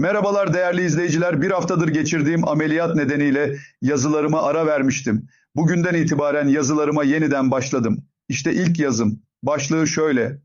Merhabalar değerli izleyiciler. Bir haftadır geçirdiğim ameliyat nedeniyle yazılarıma ara vermiştim. Bugünden itibaren yazılarıma yeniden başladım. İşte ilk yazım. Başlığı şöyle.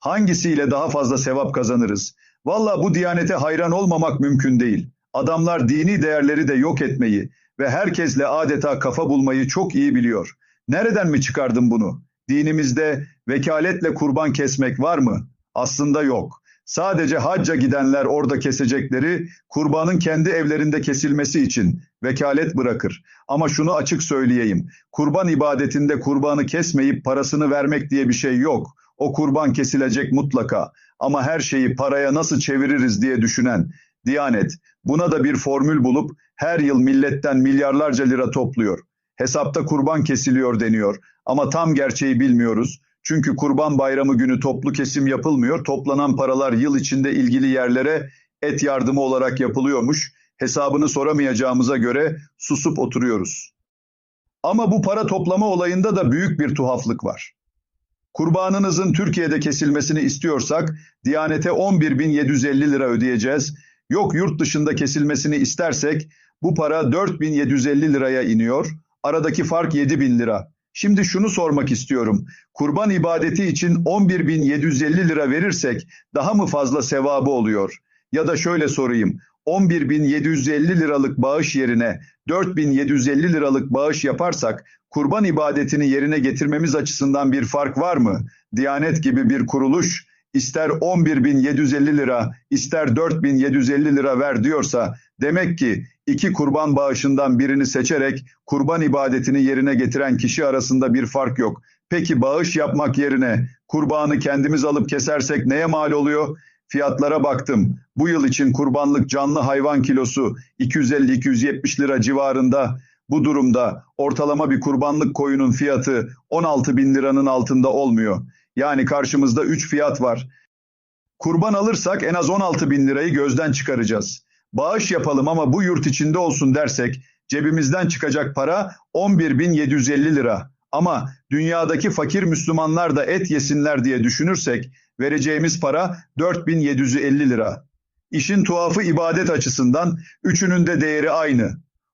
Hangisiyle daha fazla sevap kazanırız? Valla bu diyanete hayran olmamak mümkün değil. Adamlar dini değerleri de yok etmeyi ve herkesle adeta kafa bulmayı çok iyi biliyor. Nereden mi çıkardın bunu? Dinimizde vekaletle kurban kesmek var mı? Aslında yok. Sadece hacca gidenler orada kesecekleri kurbanın kendi evlerinde kesilmesi için vekalet bırakır. Ama şunu açık söyleyeyim. Kurban ibadetinde kurbanı kesmeyip parasını vermek diye bir şey yok. O kurban kesilecek mutlaka. Ama her şeyi paraya nasıl çeviririz diye düşünen Diyanet buna da bir formül bulup her yıl milletten milyarlarca lira topluyor. Hesapta kurban kesiliyor deniyor ama tam gerçeği bilmiyoruz. Çünkü Kurban Bayramı günü toplu kesim yapılmıyor. Toplanan paralar yıl içinde ilgili yerlere et yardımı olarak yapılıyormuş. Hesabını soramayacağımıza göre susup oturuyoruz. Ama bu para toplama olayında da büyük bir tuhaflık var. Kurbanınızın Türkiye'de kesilmesini istiyorsak Diyanete 11.750 lira ödeyeceğiz. Yok yurt dışında kesilmesini istersek bu para 4.750 liraya iniyor. Aradaki fark 7.000 lira. Şimdi şunu sormak istiyorum. Kurban ibadeti için 11.750 lira verirsek daha mı fazla sevabı oluyor? Ya da şöyle sorayım. 11.750 liralık bağış yerine 4.750 liralık bağış yaparsak kurban ibadetini yerine getirmemiz açısından bir fark var mı? Diyanet gibi bir kuruluş ister 11.750 lira ister 4.750 lira ver diyorsa demek ki iki kurban bağışından birini seçerek kurban ibadetini yerine getiren kişi arasında bir fark yok. Peki bağış yapmak yerine kurbanı kendimiz alıp kesersek neye mal oluyor? Fiyatlara baktım. Bu yıl için kurbanlık canlı hayvan kilosu 250-270 lira civarında. Bu durumda ortalama bir kurbanlık koyunun fiyatı 16 bin liranın altında olmuyor. Yani karşımızda 3 fiyat var. Kurban alırsak en az 16 bin lirayı gözden çıkaracağız. Bağış yapalım ama bu yurt içinde olsun dersek cebimizden çıkacak para 11.750 lira. Ama dünyadaki fakir Müslümanlar da et yesinler diye düşünürsek vereceğimiz para 4750 lira. İşin tuhafı ibadet açısından üçünün de değeri aynı.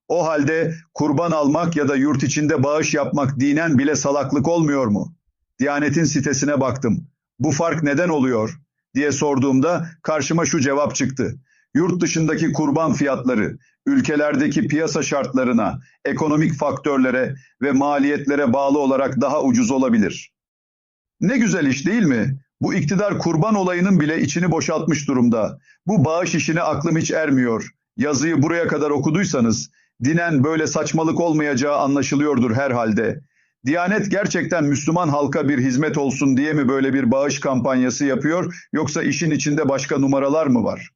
O halde kurban almak ya da yurt içinde bağış yapmak dinen bile salaklık olmuyor mu? Diyanet'in sitesine baktım. Bu fark neden oluyor diye sorduğumda karşıma şu cevap çıktı. Yurt dışındaki kurban fiyatları, ülkelerdeki piyasa şartlarına, ekonomik faktörlere ve maliyetlere bağlı olarak daha ucuz olabilir. Ne güzel iş değil mi? Bu iktidar kurban olayının bile içini boşaltmış durumda. Bu bağış işine aklım hiç ermiyor. Yazıyı buraya kadar okuduysanız, dinen böyle saçmalık olmayacağı anlaşılıyordur herhalde. Diyanet gerçekten Müslüman halka bir hizmet olsun diye mi böyle bir bağış kampanyası yapıyor yoksa işin içinde başka numaralar mı var?